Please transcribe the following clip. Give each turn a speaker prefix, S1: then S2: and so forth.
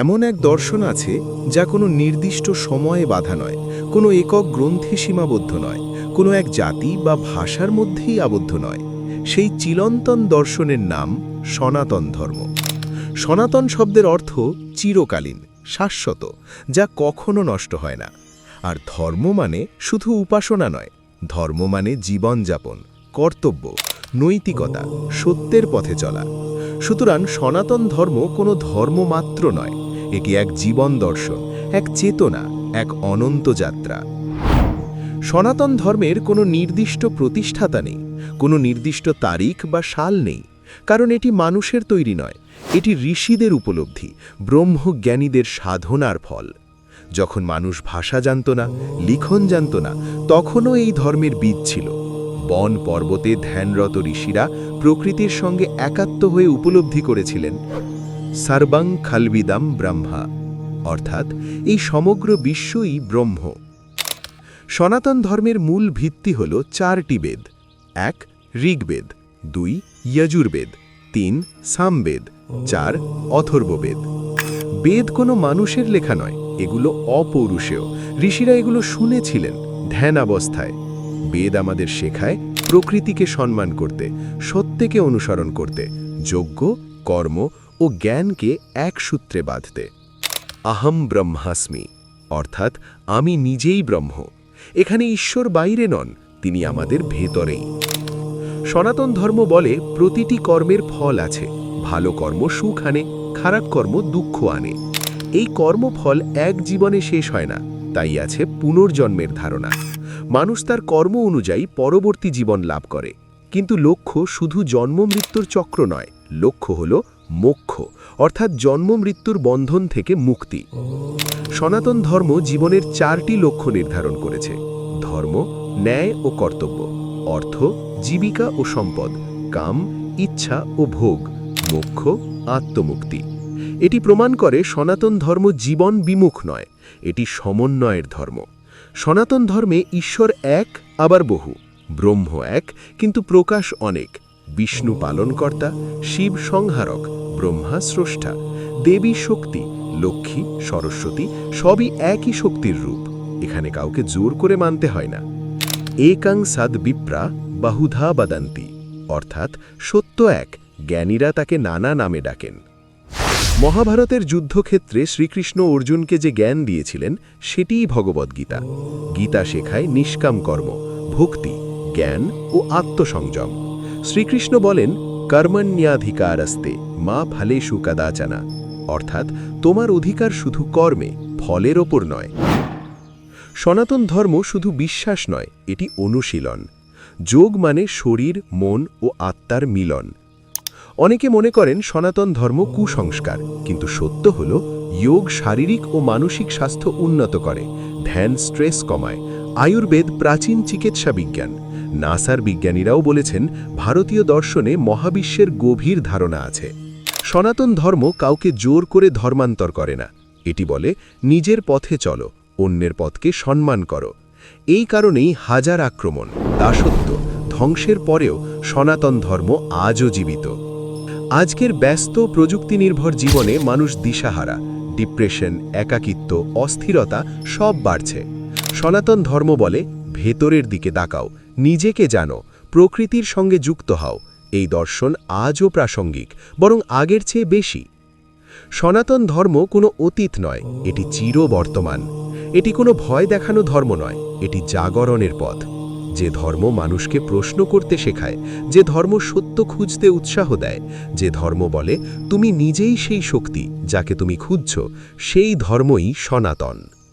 S1: এমন এক দর্শন আছে যা কোনো নির্দিষ্ট সময়ে বাধা নয়, কোনো একক গ্রন্থে সীমাবদ্ধ নয়, কোনো এক জাতি বা ভাষার মধ্যেই আবদ্ধ নয়। সেই চিরন্তন দর্শনের নাম সনাতন ধর্ম। সনাতন শব্দের অর্থ চিরকালীন, শাশ্বত, যা কখনো নষ্ট হয় না। আর ধর্ম মানে শুধু উপাসনা নয়, ধর্ম মানে জীবনযাপন, কর্তব্য। নৈতিকতা সত্যের পথে চলা। সুতরাং সনাতন ধর্ম কোনো ধর্ম মাত্র নয়, এটি এক জীবন দর্শন, এক চেতনা, এক অনন্ত যাত্রা। সনাতন ধর্মের কোনো নির্দিষ্ট প্রতিষ্ঠাতা নেই, কোনো নির্দিষ্ট তারিখ বা সাল নেই, কারণ এটি মানুষের তৈরি নয়, এটি ঋষিদের উপলব্ধি, ব্রহ্মজ্ঞানীদের সাধনার ফল। যখন মানুষ ভাষা জানত না, লিখন জানত না, তখনও এই ধর্মের বীজ ছিল। বন পর্বতে ধ্যানরত ঋষিরা প্রকৃতির সঙ্গে একাত্ম হয়ে উপলব্ধি করেছিলেন। সার্বাং খালবিদাম ব্রহ্মা। অর্থাৎ এই সমগ্র বিশ্বই ব্রহ্ম। সনাতন ধর্মের মূল ভিত্তি হল চারটি বেদ। এক, ঋগ্বেদ। দুই, যজুর্বেদ। তিন, সামবেদ। চার, অথর্ববেদ। বেদ কোনো মানুষের লেখা নয়, এগুলো অপৌরুষেয়। ঋষিরা এগুলো শুনেছিলেন ধ্যান অবস্থায় বেদ আমাদের শেখায় প্রকৃতিকে সম্মান করতে, সত্যকে অনুসরণ করতে যোগ্য কর্ম ও জ্ঞানকে এক সূত্রে বাঁধতে। আহম ব্রহ্মাস্মি, অর্থাৎ আমি নিজেই ব্রহ্ম, এখানে ঈশ্বর বাইরে নন, তিনি আমাদের ভেতরেই। সনাতন ধর্ম বলে প্রতিটি কর্মের ফল আছে, ভালো কর্ম সুখ আনে, খারাপ কর্ম দুঃখ আনে। এই কর্মফল এক জীবনে শেষ হয় না তাই আছে পুনর্জন্মের ধারণা। মানুষ তার কর্ম অনুযায়ী পরবর্তী জীবন লাভ করে। কিন্তু লক্ষ্য শুধু জন্ম মৃত্যুর চক্র নয়, লক্ষ্য হল মোক্ষ, অর্থাৎ জন্ম মৃত্যুর বন্ধন থেকে মুক্তি। সনাতন ধর্ম জীবনের চারটি লক্ষ্য নির্ধারণ করেছে, ধর্ম, ন্যায় ও কর্তব্য, অর্থ, জীবিকা ও সম্পদ, কাম, ইচ্ছা ও ভোগ, মোক্ষ, আত্মমুক্তি। এটি প্রমাণ করে সনাতন ধর্ম জীবন বিমুখ নয় এটি সমন্বয়ের ধর্ম। সনাতন ধর্মে ঈশ্বর এক, আবার বহু। ব্রহ্ম এক, কিন্তু প্রকাশ অনেক। বিষ্ণু পালনকর্তা, শিব সংহারক, ব্রহ্মা স্রষ্টা। দেবী শক্তি, লক্ষ্মী, সরস্বতী, সবই একই শক্তির রূপ। এখানে কাউকে জোর করে মানতে হয় না। একাং সাদ বিপ্রা বাহুধা বাদান্তি। অর্থাৎ সত্য এক, জ্ঞানীরা তাকে নানা নামে ডাকেন। মহাভারতের যুদ্ধক্ষেত্রে শ্রীকৃষ্ণ অর্জুনকে যে জ্ঞান দিয়েছিলেন, সেটিই ভগবদ্গীতা গীতা শেখায় নিষ্কাম কর্ম, ভক্তি, জ্ঞান ও আত্মসংযম। শ্রীকৃষ্ণ বলেন, কর্মণ্যাধিকারস্তে মা ফালেষু কাদাচানা। অর্থাৎ, তোমার অধিকার শুধু কর্মে, ফলের ওপর নয়। সনাতন ধর্ম শুধু বিশ্বাস নয়, এটি অনুশীলন। যোগ মানে শরীর, মন ও আত্মার মিলন। অনেকে মনে করেন সনাতন ধর্ম কুসংস্কার, কিন্তু সত্য হল যোগ শারীরিক ও মানসিক স্বাস্থ্য উন্নত করে, ধ্যান স্ট্রেস কমায়। আয়ুর্বেদ প্রাচীন চিকিৎসা বিজ্ঞান। নাসার বিজ্ঞানীরাও বলেছেন, ভারতীয় দর্শনে মহাবিশ্বের গভীর ধারণা আছে। সনাতন ধর্ম কাউকে জোর করে ধর্মান্তর করে না। এটি বলে, নিজের পথে চলো, অন্যের পথকে সম্মান করো। এই কারণেই হাজার আক্রমণ, দাসত্ব, ধ্বংসের পরেও সনাতন ধর্ম আজও জীবিত। আজকের ব্যস্ত প্রযুক্তি নির্ভর জীবনে মানুষ দিশাহারা, ডিপ্রেশন, একাকিত্ব, অস্থিরতা সব বাড়ছে। সনাতন ধর্ম বলে, ভেতরের দিকে তাকাও, নিজেকে জানো, প্রকৃতির সঙ্গে যুক্ত হও, এই দর্শন আজও প্রাসঙ্গিক, বরং আগের চেয়ে বেশি। সনাতন ধর্ম কোনো অতীত নয়, এটি চির বর্তমান এটি কোনো ভয় দেখানো ধর্ম নয়, এটি জাগরণের পথ। যে ধর্ম মানুষকে প্রশ্ন করতে শেখায়, যে ধর্ম সত্য খুঁজতে উৎসাহ দেয়, যে ধর্ম বলে, তুমি নিজেই সেই শক্তি যাকে তুমি খুঁজছ, সেই ধর্মই সনাতন।